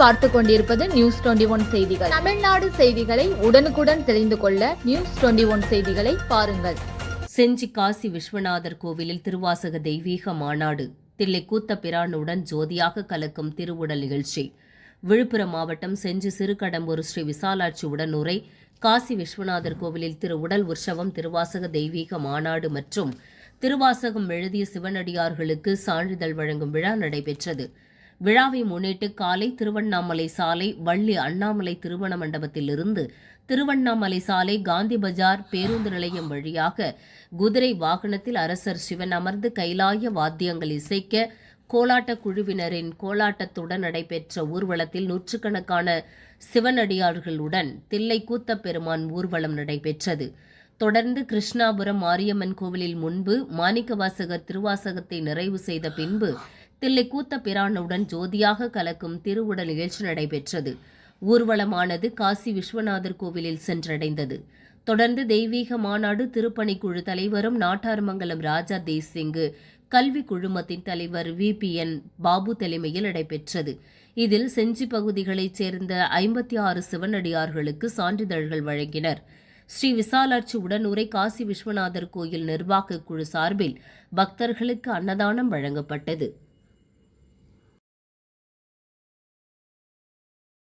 பார்த்து கொண்டிருப்பது news twenty one செய்திகள். தமிழ்நாடு செய்திகளை உடனுக்குடன் தெரிந்து கொள்ள நியூஸ் டுவெண்டி ஒன் செய்திகளை பாருங்கள். செஞ்சி காசி விஸ்வநாதர் கோவிலில் திருவாசக தெய்வீக மாநாடு. தில்லை கூத்த பிரானுடன் ஜோதியாக கலக்கும் திருவுடல் நிகழ்ச்சி. விழுப்புரம் மாவட்டம் செஞ்சி சிறுகடம்பூர் ஸ்ரீ விசாலாட்சி உடனுரை காசி விஸ்வநாதர் கோவிலில் திரு உடல் உற்சவம் திருவாசக தெய்வீக மாநாடு மற்றும் திருவாசகம் எழுதிய சிவனடியார்களுக்கு சான்றிதழ் வழங்கும் விழா நடைபெற்றது. விழாவை முன்னிட்டு காலை திருவண்ணாமலை சாலை வள்ளி அண்ணாமலை திருமண மண்டபத்திலிருந்து திருவண்ணாமலை சாலை காந்தி பஜார் பேருந்து நிலையம் வழியாக குதிரை வாகனத்தில் அரசர் சிவன் அமர்ந்து கைலாய வாத்தியங்கள் இசைக்க கோலாட்ட குழுவினரின் கோலாட்டத்துடன் நடைபெற்ற ஊர்வலத்தில் நூற்றுக்கணக்கான சிவனடியார்களுடன் தில்லை கூத்த பெருமான் ஊர்வலம் நடைபெற்றது. தொடர்ந்து கிருஷ்ணாபுரம் மாரியம்மன் கோவிலில் முன்பு மாணிக்கவாசகர் திருவாசகத்தை நிறைவு செய்த பின்பு தில்லை கூத்த பிரானுடன் ஜோதியாக கலக்கும் திருவுடல் நிகழ்ச்சி நடைபெற்றது. ஊர்வலமானது காசி விஸ்வநாதர் கோவிலில் சென்றடைந்தது. தொடர்ந்து தெய்வீக மாநாடு திருப்பணிக்குழு தலைவரும் நாட்டார்மங்கலம் ராஜா தேசிங்கு கல்வி குழுமத்தின் தலைவர் வி. பி. என். பாபு தலைமையில் நடைபெற்றது. இதில் செஞ்சி பகுதிகளைச் சேர்ந்த ஐம்பத்தி ஆறு சிவனடியார்களுக்கு சான்றிதழ்கள் வழங்கினர். ஸ்ரீ விசாலாட்சி உடனுரை காசி விஸ்வநாதர் கோயில் நிர்வாக குழு சார்பில் பக்தர்களுக்கு அன்னதானம் வழங்கப்பட்டது.